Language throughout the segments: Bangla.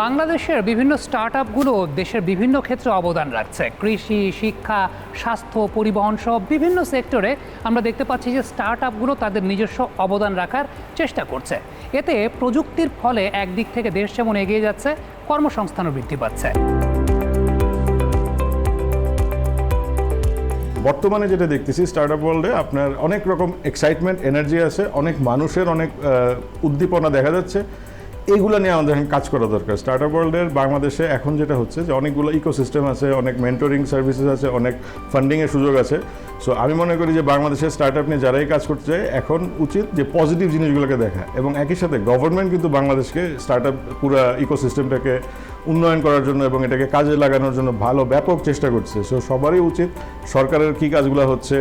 বাংলাদেশের বিভিন্ন স্টার্ট আপগুলো দেশের বিভিন্ন ক্ষেত্রে অবদান রাখছে। কৃষি, শিক্ষা, স্বাস্থ্য, পরিবহন সহ বিভিন্ন সেক্টরে আমরা দেখতে পাচ্ছি যে স্টার্ট আপগুলো তাদের নিজস্ব অবদান রাখার চেষ্টা করছে। এতে প্রযুক্তির ফলে একদিক থেকে দেশ যেমন এগিয়ে যাচ্ছে, কর্মসংস্থানও বৃদ্ধি পাচ্ছে। বর্তমানে যেটা দেখতেছি স্টার্ট আপ ওয়ার্ল্ডে আপনার অনেক রকম এক্সাইটমেন্ট এনার্জি আছে, অনেক মানুষের অনেক উদ্দীপনা দেখা যাচ্ছে। এইগুলো নিয়ে আমাদের এখন কাজ করা দরকার। স্টার্ট আপ ওয়ার্ল্ডের বাংলাদেশে এখন যেটা হচ্ছে যে অনেকগুলো ইকোসিস্টেম আছে, অনেক মেন্টরিং সার্ভিসেস আছে, অনেক ফান্ডিংয়ের সুযোগ আছে। সো আমি মনে করি যে বাংলাদেশের স্টার্ট আপ নিয়ে যারাই কাজ করতে চায়, এখন উচিত যে পজিটিভ জিনিসগুলোকে দেখা। এবং একই সাথে গভর্নমেন্ট কিন্তু বাংলাদেশকে স্টার্ট আপ পুরো ইকোসিস্টেমটাকে উন্নয়ন করার জন্য এবং এটাকে কাজে লাগানোর জন্য ভালো, ব্যাপক চেষ্টা করছে। সো সবারই উচিত সরকারের কী কাজগুলো হচ্ছে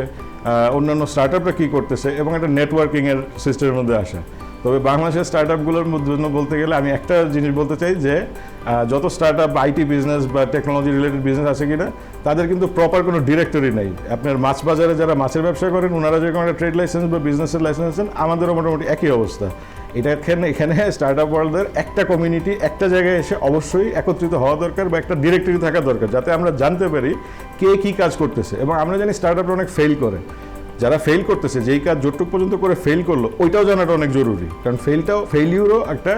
অন্যান্য স্টার্ট আপরা কী করতেছে এবং একটা নেটওয়ার্কিংয়ের সিস্টেমের মধ্যে আসা। তবে বাংলাদেশের স্টার্ট আপগুলোর জন্য বলতে গেলে আমি একটা জিনিস বলতে চাই যে যত স্টার্ট আপ আইটি বিজনেস বা টেকনোলজি রিলেটেড বিজনেস আছে কিনা, তাদের কিন্তু প্রপার কোনো ডিরেক্টরি নেই। আপনার মাছ বাজারে যারা মাছের ব্যবসা করেন ওনারা যে কোনো একটা ট্রেড লাইসেন্স বা বিজনেসের লাইসেন্স আছেন, আমাদেরও মোটামুটি একই অবস্থা। এটা এখানে এখানে স্টার্ট আপ ওয়ার্ল্ডের একটা কমিউনিটি একটা জায়গায় এসে অবশ্যই একত্রিত হওয়া দরকার বা একটা ডিরেক্টরি থাকা দরকার, যাতে আমরা জানতে পারি কে কী কাজ করতেছে। এবং আমরা জানি স্টার্ট আপটা অনেক ফেল করে। যারা ফেল করতেছে, যেই কাজ যতটুক পর্যন্ত করে ফেল করল, ওইটাও জানাটা অনেক জরুরি। কারণ ফেলটাও ফেলিউরও একটা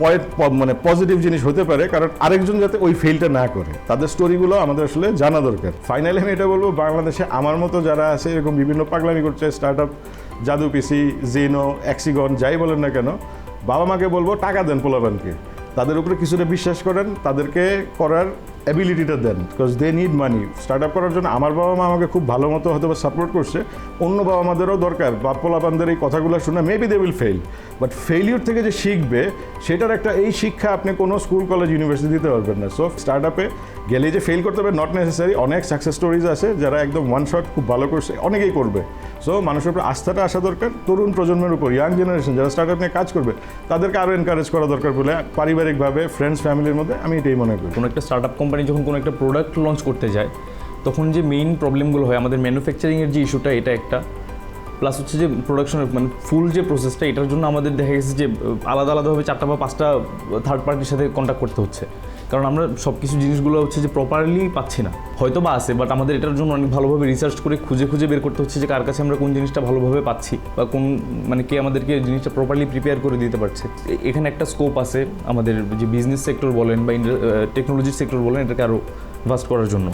পয়েন্ট মানে পজিটিভ জিনিস হতে পারে, কারণ আরেকজন যাতে ওই ফেলটা না করে। তাদের স্টোরিগুলো আমাদের আসলে জানা দরকার। ফাইনালি আমি এটা বলব, বাংলাদেশে আমার মতো যারা আছে, এরকম বিভিন্ন পাগলামি করছে স্টার্ট আপ জাদু পিসি জিনো অ্যাক্সিগন যাই বলেন না কেন, বাবা মাকে বলব, টাকা দেন পোলাপানকে। তাদের উপরে কিছুটা বিশ্বাস করেন, তাদেরকে করার অ্যাবিলিটিটা দেন because they need money start up করার জন্য আমার বাবা মা আমাকে খুব ভালো মতো হয়তো সাপোর্ট করছে। অন্য বাবা মাদেরও দরকার। বাপ পোলাপানদের এই কথাগুলো শুনে maybe they will fail but failure থেকে যে শিখবে, সেটার একটা এই শিক্ষা আপনি কোনো স্কুল কলেজ ইউনিভার্সিটি দিতে পারবেন না। সো স্টার্ট আপে গেলে যে ফেল করতে হবে নট নেসেসারি অনেক সাকসেস স্টোরিজ আছে যারা একদম ওয়ান শট খুব ভালো করছে, অনেকেই করবে। সো মানুষের উপর আস্থাটা আসা দরকার। তরুণ প্রজন্মের উপর ইয়াং জেনারেশন যারা স্টার্ট আপ নিয়ে কাজ করবে, তাদেরকে আরও এনকারেজ করা দরকার বলে পারিবারিকভাবে ফ্রেন্ডস ফ্যামিলির মধ্যে আমি এটাই মনে করি। কোনো একটা স্টার্ট আপ কোম্পানি যখন কোনো একটা প্রোডাক্ট লঞ্চ করতে যায়, তখন যে মেইন প্রবলেমগুলো হয়, আমাদের ম্যানুফ্যাকচারিংয়ের যে ইস্যুটা এটা একটা। প্লাস হচ্ছে যে প্রোডাকশনের মানে ফুল যে প্রসেসটা এটার জন্য আমাদের দেখা গেছে যে, আলাদা আলাদাভাবে চারটা বা পাঁচটা থার্ড পার্টির সাথে কন্ট্যাক্ট করতে হচ্ছে। কারণ আমরা সব কিছু জিনিসগুলো হচ্ছে যে প্রপারলি পাচ্ছি না। হয়তো বা আছে বাট আমাদের এটার জন্য অনেক ভালোভাবে রিসার্চ করে খুঁজে খুঁজে বের করতে হচ্ছে যে কার কাছে আমরা কোন জিনিসটা ভালোভাবে পাচ্ছি বা কোন মানে কে আমাদেরকে জিনিসটা প্রপারলি প্রিপেয়ার করে দিতে পারছে। এখানে একটা স্কোপ আছে আমাদের যে বিজনেস সেক্টর বলেন বা টেকনোলজির সেক্টর বলেন, এটাকে আরও ভাস্ট করার জন্য।